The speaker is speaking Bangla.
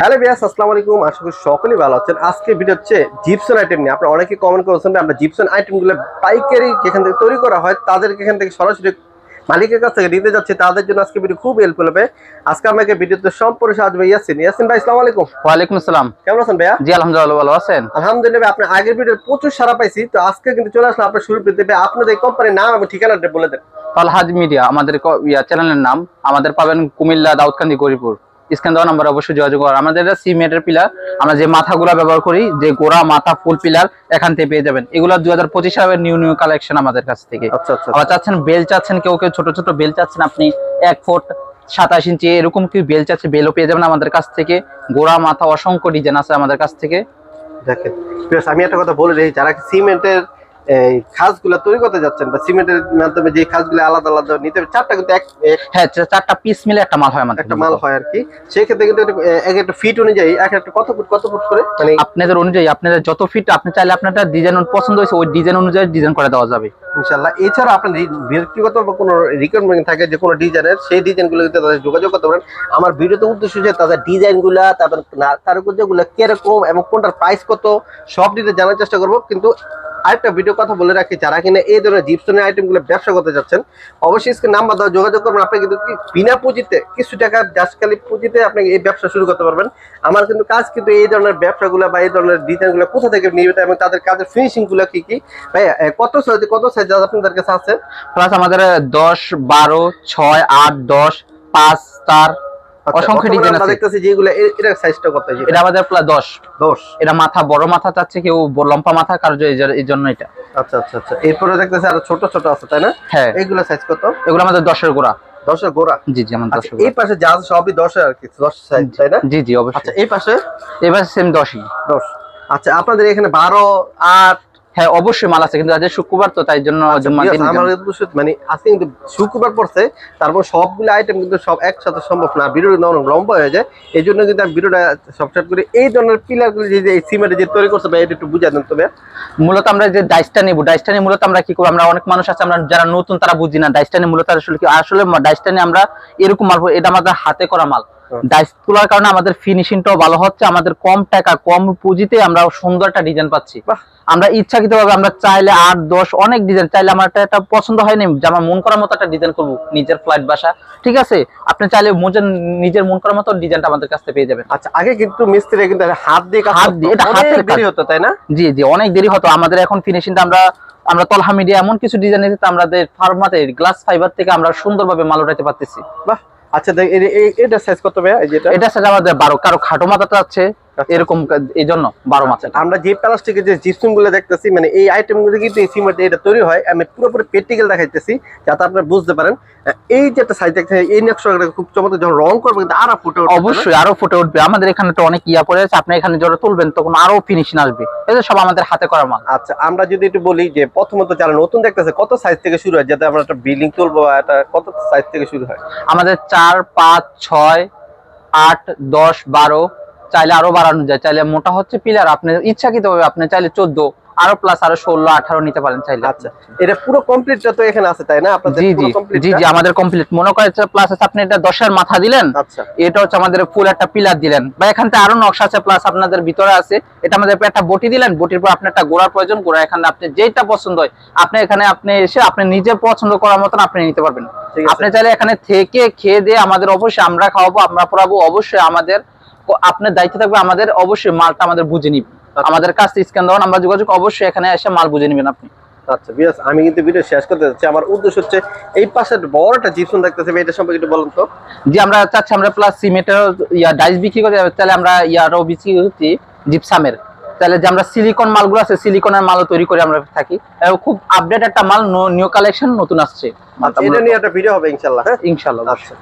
হ্যালো বিয়াস আসসালামু আলাইকুম। আশা করি সকলেই ভালো আছেন। আজকে ভিডিও হচ্ছে জিপসন আইটেম নিয়ে। আপনারা অনেকে কমেন্ট করেছেন আমরা জিপসন আইটেমগুলো পাইকারি যেখান থেকে তৈরি করা হয় তাদেরকে এখান থেকে সরাসরি মালিকের কাছ থেকে নিতে যাচ্ছে। তাদের জন্য আজকে ভিডিও খুব হেল্পফুল হবে আজকে আমাকে ভিডিওতে সম্পূর্ণ সাহায্য ইয়াসিন ইয়াসিন ভাই আসসালামু আলাইকুম। ওয়ালাইকুম আসসালাম। কেমন আছেন ভাইয়া? জি আলহামদুলিল্লাহ ভালো আছেন? আলহামদুলিল্লাহ ভাই, আপনার আগের ভিডিও প্রচুর সারা পাইছি। তো আজকে কিন্তু চলে আসলাম আপনার শুরু পেতে আপনাদের কোম্পানির নাম এবং ঠিকানাটা বলে দেন। তলহাজ মিডিয়া আমাদের চ্যানেলের নাম। আমাদের পাবেন কুমিল্লা দাউদকান্দি গরিপুর। স্ক্যান দেওয়া নাম্বার অবশ্যই যোগাযোগ করার আমাদের এটা সিমেন্টের পিলার আমরা যে মাথাগুলো ব্যবহার করি যে গোড়া মাথা ফুল পিলার এখান থেকে পেয়ে যাবেন। এগুলো দুই হাজার পঁচিশ সালের নিউ নিউ কালেকশন আমাদের কাছ থেকে। আচ্ছা আচ্ছা আবার চাচ্ছেন বেল চাচ্ছেন কেউ কেউ ছোট ছোট বেল চাচ্ছেন আপনি এক ফুট সাতাশ ইঞ্চি এরকম কি বেল চাচ্ছে বেলও পেয়ে যাবেন আমাদের কাছ থেকে। গোড়া মাথা অসংখ্য ডিজাইন আছে আমাদের কাছ থেকে। দেখেন আমি একটা কথা বলে দিই যারা সিমেন্টের এই খাসগুলো তৈরি করতে যাচ্ছেন বা সিমেন্টের মাধ্যমে যে খাসগুলো আলাদা আলাদা নিতে চারটা কিন্তু এক হ্যাঁ চারটা পিস মিলে একটা মাল হয় আমাদের একটা মাল হয় আর কি। সেই ক্ষেত্রে কিন্তু এক একটা ফিট অনুযায়ী এক একটা কত ফুট কত ফুট করে? মানে আপনাদের অনুযায়ী আপনাদের যত ফিট আপনি চাইলে আপনারটা ডিজাইন পছন্দ হয়েছে ওই ডিজাইন অনুযায়ী ডিজাইন করে দেওয়া যাবে। ইনশাল্লাহ এছাড়া আপনার ব্যক্তিগত বা কোনো রিকোয়ারমেন্ট থাকে যে কোনো ডিজাইনের সেই ডিজাইনগুলো কিন্তু তাদের যোগাযোগ করতে পারেন। আমার ভিডিওতে উদ্দেশ্য যে তাদের ডিজাইনগুলা তারপর কারুকার্যগুলো কীরকম এবং কোনটার প্রাইস কত সব ডিটেল জানার চেষ্টা করব। কিন্তু আরেকটা ভিডিও কথা বলে রাখি, যারা কিনা এই ধরনের জিপসনের আইটেমগুলো ব্যবসা করতে যাচ্ছেন, অবশ্যই স্ক্রিন নাম্বার দেওয়া যোগাযোগ করবেন। আপনি কিন্তু বিনা পুঁজিতে, কিছু টাকা জাস্টকালি পুঁজিতে আপনি এই ব্যবসা শুরু করতে পারবেন। আমার কিন্তু কাজ কিন্তু এই ধরনের ব্যবসাগুলো বা এই ধরনের ডিজাইনগুলো কোথা থেকে নিবে এবং তাদের কাজের ফিনিশিংগুলো কি কি? ভাই কত সাইজ কত সাইজ আপনাদের কাছে আছে? প্লাস আমাদের দশ, বারো, ছয়, আট, দশ, পাঁচ, চার অসংখ্য ডিজাইন আছে। দেখতেছি যেগুলো এ- সাইজটা কত এটা এটা আমাদের প্লাস দশ। দশ। এটা মাথা বড় মাথা চাচ্ছে কেউ লম্বা মাথা কারও এই- এই জন্য এটা। আচ্ছা আচ্ছা আচ্ছা। এরপরে দেখতেছি আরও ছোট ছোট আছে তাই না? হ্যাঁ। সাইজ কত? এগুলো আমাদের দশের গোড়া। দশের গোড়া? জি জি আচ্ছা দশের এই পাশে যা সবই দশের আর কি দশ সাইজ তাই না? জি জি আচ্ছা অবশ্যই এই পাশে সেম দশই। দশ। আচ্ছা আপনাদের এখানে বারো আট হ্যাঁ অবশ্যই মাল আছে কিন্তু আজ শুক্রবার তো তাই জন্য দিন মানে আজকে কিন্তু শুক্রবার পড়ছে তারপর সবগুলো আইটেম কিন্তু সব একসাথে সম্ভব না অনেক লম্বা হয়ে যায় এই জন্য কিন্তু আমি ভিডিওটা সবসাইড করি এই ধরনের পিলারগুলো যে যে সিমেন্টে যে তৈরি করছে ভাই এটা একটু বুঝা দেন তবে মূলত আমরা যে ডাইসটা নিব ডাইসটা নিয়ে মূলত আমরা কি করব আমরা অনেক মানুষ আছে আমরা যারা নতুন তারা বুঝি না ডাইসটা নিয়ে মূলত আসলে কি আসলে ডাইসটা নিয়ে আমরা এরকম মাল এটা আমাদের হাতে করা মাল। ডাইস তোলার কারণে আমাদের ফিনিশিংটাও ভালো হচ্ছে আমাদের কম টাকা কম পুঁজিতে আমরা সুন্দর একটা ডিজাইন পাচ্ছি। আমরা ইচ্ছাকৃত ভাবে আমরা চাইলে আট দশ অনেক ডিজাইন চাইলে আমার একটা পছন্দ হয়নি যে আমার মন করার মতো একটা ডিজাইন করব নিজের ফ্লাইট বাসা। ঠিক আছে? আপনি চাইলে মজের নিজের মন করার মতো ডিজাইনটা আমাদের কাছ পেয়ে যাবেন। আচ্ছা আগে কিন্তু মিস্ত্রি কিন্তু হাত দিয়ে হাত দিয়ে, এটা হাতের দেরি হতো তাই না? জি জি অনেক দেরি হতো। আমাদের এখন ফিনিশিংটা আমরা আমরা তলহা মিডিয়া এমন কিছু ডিজাইন এসেছে আমাদের ফার্মাতে গ্লাস ফাইবার থেকে আমরা সুন্দরভাবে মাল উঠাইতে পারতেছি। বাহ। আচ্ছা এটা সাইজ কত ভাইয়া? এটা এটা সাইজ আমাদের বারো। কারও খাটো মাথাটা আছে এরকম এই জন্য বারো মাথা আমরা যে প্লাস্টিকের যে জিপসুমগুলো দেখতেছি মানে এই আইটেমগুলো কিন্তু এই সিমেন্ট এটা তৈরি হয়। আমি পুরোপুরি প্র্যাকটিক্যাল দেখাইতেছি যাতে আপনারা বুঝতে পারেন। এই যে একটা সাইজ দেখতে এই নকশাটা খুব চমৎকার যখন রং করব কিন্তু আরও ফুটে উঠবে, অবশ্যই আরও ফুটে উঠবে। আমাদের এখানে তো অনেক ইয়া পড়ে আছে আপনি এখানে যখন তুলবেন তখন আরও ফিনিশিং আসবে। এই যে সব আমাদের হাতে করা মাল। আচ্ছা আমরা যদি একটু বলি যে প্রথমত যারা নতুন দেখতেছে কত সাইজ থেকে শুরু হয় যাতে আমরা একটা বিল্ডিং তুলবো বা একটা কত সাইজ থেকে শুরু হয়? আমাদের চার পাঁচ ছয় আট দশ বারো চাইলে আরও বাড়ানো যায় চাইলে মোটা হচ্ছে পিলার আপনি ইচ্ছাকৃত ভাবে আপনি চাইলে চোদ্দ আরও প্লাস আরও ষোলো আঠারো নিতে পারেন চাইলে। আচ্ছা এটা পুরো কমপ্লিটটা তো এখানে আছে তাই না? আপনাদের জি জি জি জি আমাদের কমপ্লিট মনে করে প্লাস আছে আপনি এটা দশের মাথা দিলেন আচ্ছা। এটা হচ্ছে আমাদের ফুল একটা পিলার দিলেন। বা এখান থেকে আরও নকশা আছে প্লাস আপনাদের ভিতরে আছে এটা আমাদের একটা বটি দিলেন বটির পর আপনার একটা গোড়ার প্রয়োজন গোড়া এখানে আপনি যেটা পছন্দ হয় আপনি এখানে আপনি এসে আপনি নিজে পছন্দ করার মতন আপনি নিতে পারবেন। আপনি চাইলে এখানে থেকে খেয়ে দিয়ে আমাদের অবশ্যই আমরা খাওয়াবো আমরা পড়াবো অবশ্যই আমাদের আপনার দায়িত্ব থাকবে আমাদের অবশ্যই মালটা আমাদের বুঝে নিব। আমাদের কাছ স্ক্যান দেওয়ান আমরা যোগাযোগ অবশ্যই এখানে এসে মাল বুঝে নেবেন আপনি। আচ্ছা বিয়াস আমি কিন্তু ভিডিও শেষ করতে যাচ্ছি। আমার উদ্দেশ্য হচ্ছে এই পাশে বড় একটা জিপসন দেখতেছি এটা সম্পর্কে একটু বলুন তো। যে আমরা চাচ্ছি আমরা প্লাস সিমেন্টের ইয়া ডাইস বিক্রি করতে তাহলে আমরা ইয়ারও বিক্রি করছি জিপসামের। তাহলে যে আমরা সিলিকন মালগুলো আছে সিলিকনের মালও তৈরি করে আমরা থাকি। খুব আপডেট একটা মাল নিউ কালেকশন নতুন আসছে। আচ্ছা এটা নিয়ে একটা ভিডিও হবে ইনশাল্লাহ হ্যাঁ? ইনশাল্লাহ আচ্ছা।